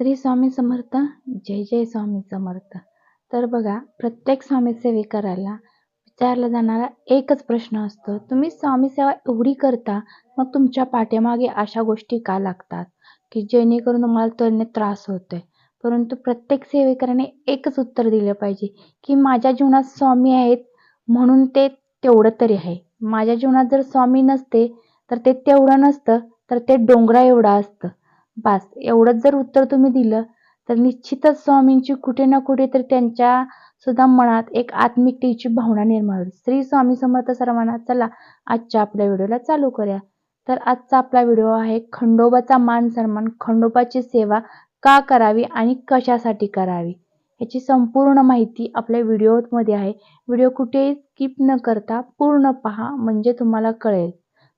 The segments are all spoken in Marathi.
श्री स्वामी समर्थ जय जय स्वामी समर्थ. तर बघा प्रत्येक स्वामी सेविकाराला विचारला जाणारा एकच प्रश्न असतो तुम्ही स्वामी सेवा एवढी करता मग तुमच्या पाठीमागे अशा गोष्टी का लागतात? की जेणेकरून तुम्हाला त्याने त्रास होतोय. परंतु प्रत्येक सेवेकराने एकच उत्तर दिलं पाहिजे की माझ्या जीवनात स्वामी आहेत म्हणून ते तेवढं तरी आहे. माझ्या जीवनात जर स्वामी नसते तर ते तेवढं नसतं तर ते डोंगरा एवढं असतं. बास एवढंच जर उत्तर तुम्ही दिलं तर निश्चितच स्वामींची कुठे ना कुठे तर त्यांच्या सुद्धा मनात एक आत्मिकतेची भावना निर्माण होईल. श्री स्वामी समर्थ सर्वांना चला आजच्या आपल्या व्हिडिओला चालू करूया. तर आजचा आपला व्हिडिओ आहे खंडोबाचा मान सन्मान खंडोबाची सेवा का करावी आणि कशासाठी करावी? याची संपूर्ण माहिती आपल्या व्हिडिओमध्ये आहे. व्हिडिओ कुठेही स्किप न करता पूर्ण पहा म्हणजे तुम्हाला कळेल.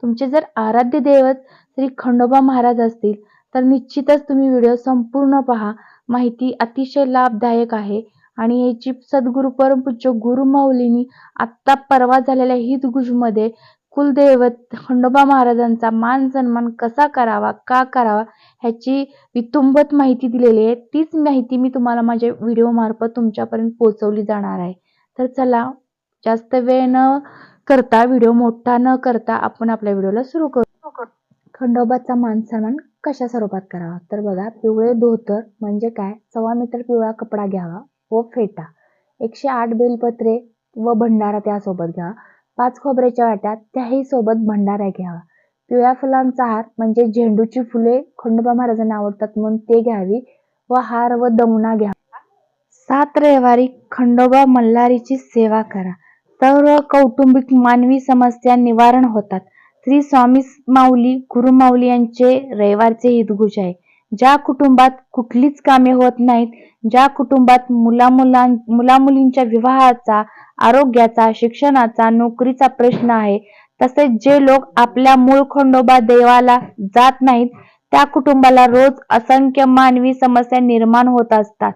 तुमचे जर आराध्य दैवत श्री खंडोबा महाराज असतील तर निश्चितच तुम्ही व्हिडिओ संपूर्ण पहा. माहिती अतिशय लाभदायक आहे. आणि याची सद्गुरु परमपूज्य गुरुमाऊलींनी आत्ता परवा झालेल्या हितगुजमध्ये कुलदैवत खंडोबा महाराजांचा मान सन्मान कसा करावा का करावा ह्याची वितुंबत माहिती दिलेली आहे. तीच माहिती मी तुम्हाला माझ्या व्हिडिओ मार्फत तुमच्यापर्यंत पोहोचवली जाणार आहे. तर चला जास्त वेळ न करता व्हिडिओ मोठा न करता आपण आपल्या व्हिडिओला सुरू करू. खंडोबाचा मान सन्मान कशा स्वरूपात करावा? तर बघा पिवळे धोतर म्हणजे काय? सव्वा मीटर पिवळा कपडा घ्यावा व फेटा. एकशे आठ बेलपत्रे व भंडारा त्यासोबत घ्यावा. पाच खोबऱ्याच्या वाट्या त्याही सोबत भंडारा घ्यावा. पिवळ्या फुलांचा हार म्हणजे झेंडूची फुले खंडोबा महाराजांना आवडतात म्हणून ते घ्यावी व हार व दमुना घ्यावा. सात रविवारी खंडोबा मल्हारीची सेवा करा. सर्व कौटुंबिक मानवी समस्या निवारण होतात. श्री स्वामी माऊली गुरुमाऊली यांचे रविवारचे हितगुज आहे. ज्या कुटुंबात कुठलीच कामे होत नाहीत ज्या कुटुंबात मुला मुलां मुलामुलींच्या विवाहाचा आरोग्याचा शिक्षणाचा नोकरीचा प्रश्न आहे तसेच जे लोक आपल्या मूळ खंडोबा देवाला जात नाहीत त्या कुटुंबाला रोज असंख्य मानवी समस्या निर्माण होत असतात.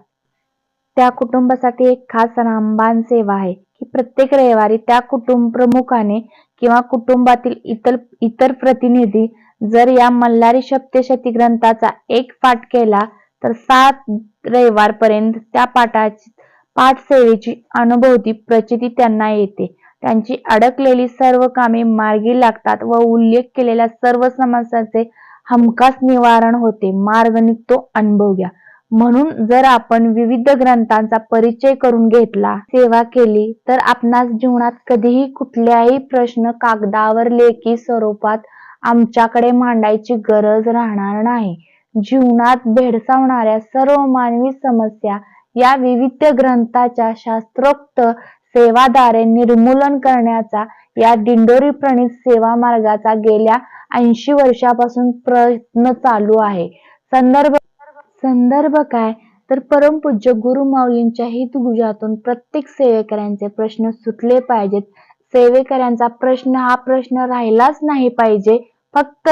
त्या कुटुंबासाठी एक खास रामबाण सेवा आहे. की प्रत्येक रविवारी त्या कुटुंब प्रमुखाने किंवा कुटुंबातील इतर इतर प्रतिनिधी जर या मल्हारी सप्तशती ग्रंथाचा एक पाठ केला तर सात रविवारपर्यंत त्या पाठाची पाठ सेवेची अनुभवती प्रचिती त्यांना येते. त्यांची अडकलेली सर्व कामे मार्गी लागतात व उल्लेख केलेल्या सर्व समस्यांचे हमखास निवारण होते. मार्ग निघतो अनुभव घ्या. म्हणून जर आपण विविध ग्रंथांचा परिचय करून घेतला सेवा केली तर आपणास जीवनात कधीही कुठल्याही प्रश्न कागदावर लेखी स्वरूपात आमच्याकडे मांडायची गरज राहणार नाही. जीवनात भेडसावणाऱ्या सर्व मानवी समस्या या विविध ग्रंथाच्या शास्त्रोक्त सेवाद्वारे निर्मूलन करण्याचा या दिंडोरी प्रणित सेवा मार्गाचा गेल्या ऐंशी वर्षापासून प्रयत्न चालू आहे. संदर्भ संदर्भ काय? तर परमपूज्य गुरु माऊलींच्या हितगुजातून प्रत्येक सेवेकऱ्यांचे प्रश्न सुटले पाहिजेत. सेवेकऱ्यांचा प्रश्न हा प्रश्न राहिलाच नाही पाहिजे. फक्त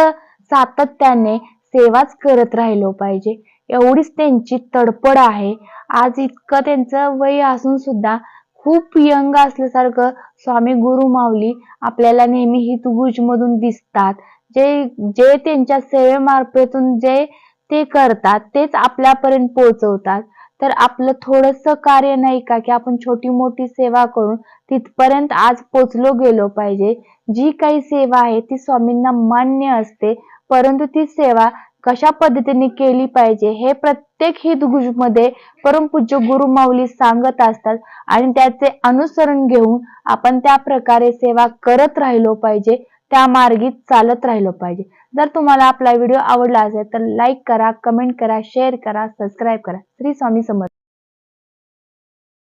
सातत्याने सेवाच करत राहिलो पाहिजे. एवढीच त्यांची तडपड आहे. आज इतकं त्यांचं वय असून सुद्धा खूप यंग असल्यासारखं स्वामी गुरु माऊली आपल्याला नेहमी हितगुज मधून दिसतात. जे जे त्यांच्या सेवेमार्फतून जे ते करतात तेच आपल्यापर्यंत पोहोचवतात. तर आपलं थोडस कार्य नाही का की आपण छोटी मोठी सेवा करून तिथपर्यंत आज पोचलो गेलो पाहिजे. जी काही सेवा आहे ती स्वामींना मान्य असते. परंतु ती सेवा कशा पद्धतीने केली पाहिजे हे प्रत्येकमध्ये परमपूज्य गुरु माऊली सांगत असतात. आणि त्याचे अनुसरण घेऊन आपण त्या प्रकारे सेवा करत राहिलो पाहिजे. त्या मार्गी चालत राहिलो पाहिजे. जर तुम्हाला आपला व्हिडिओ आवडला असेल तर लाईक करा कमेंट करा शेअर करा सबस्क्राईब करा. श्री स्वामी समर्थ.